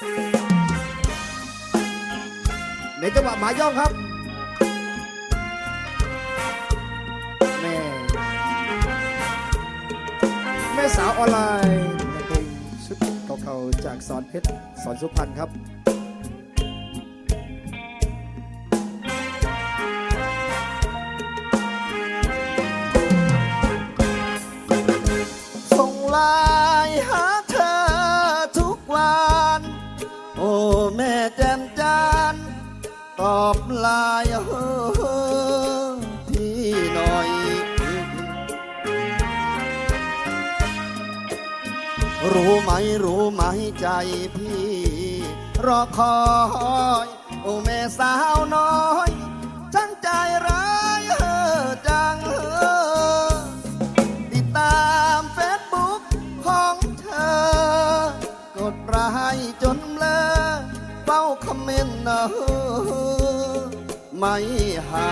ในจังหวะหมาย่องครับแม่แม่สาวออนไลน์เพลงชุดเก่าๆจากสอนเพชรสอนสุพรรณครับ แจ่มจาน ตอบลายเฮ้อพี่หน่อย รู้ไหมรู้ไหมใจพี่ รอคอย โอ้แม่สาวน้อยฉันใจรัก คอมเมนต์นะเออไม่หา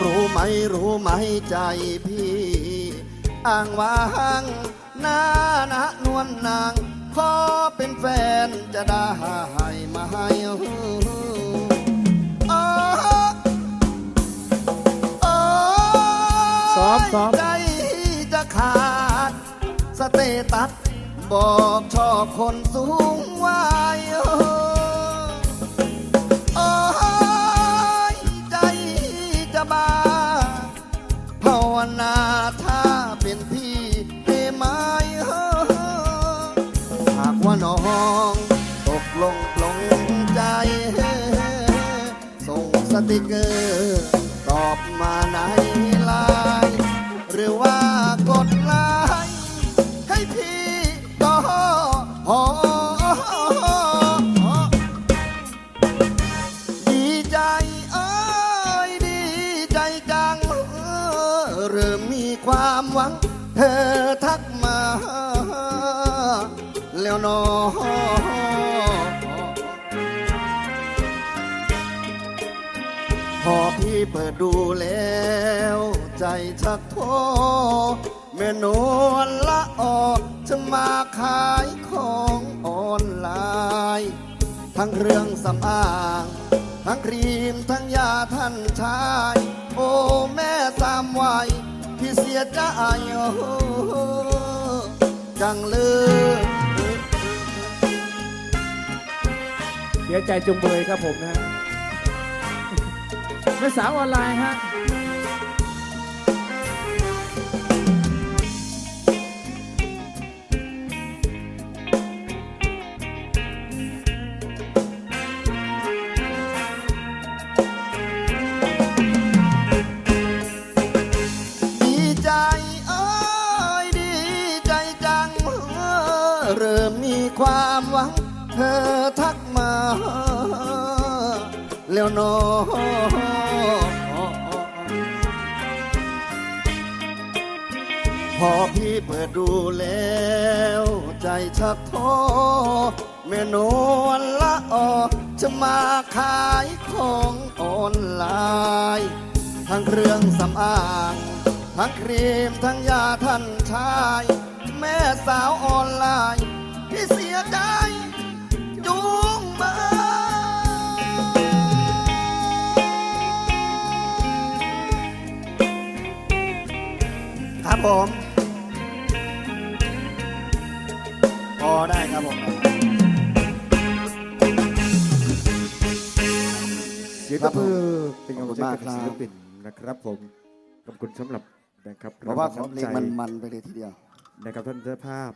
รู้ไหมรู้ไหมใจพี่ อ้างว้างหน้าหนะนวลนาง ขอเป็นแฟนจะได้ไหมโอ้โอ้ซ้อมซ้อมใจจะขาด สเตตัส บอกชอบคนสูงวัยโอ้ยใจจะบ้าภาวนาถ้าเป็นพี่ได้ไหมเฮ้อหากว่าน้องตกลงปลงใจ ส่งสติกเกอร์ ตอบมาในไลน์หรือว่ากด ความหวัง เธอทักมา แล้วนอพอพี่เปิดดูแล้ว ใจชักโทแม่นวลละออกจะมาขายของออนไลน์ ทั้งเรื่องสำอาง ทั้งครีมทั้งยาท่านชาย โอ้แม่สามวัย ยใจจังเลยเสียใจจุงเบยครับผมนะฮะแม่สาวออนไลน์ฮะ เธอทักมา แล้วนอพอพี่เปิดดูแล้ว ใจชักท้อแม่นวลละออจะมาขายของออนไลน์ทั้งเครื่องสำอางทั้งครีมทั้งยาท่านชาย แม่สาวออนไลน์ พี่เสียใจ จุงเบยครับผม พอได้ครับผมเสียงครัตะบพือเป็นขอบกำลัคุงณใจมากกับครับศิลปินนะครับผมขอบคุณสำหรับนะครับเพราะว่าของน้ำเพลใจงมันมันไปเลยทีเดียว นะครับท่านเจ้าภาพ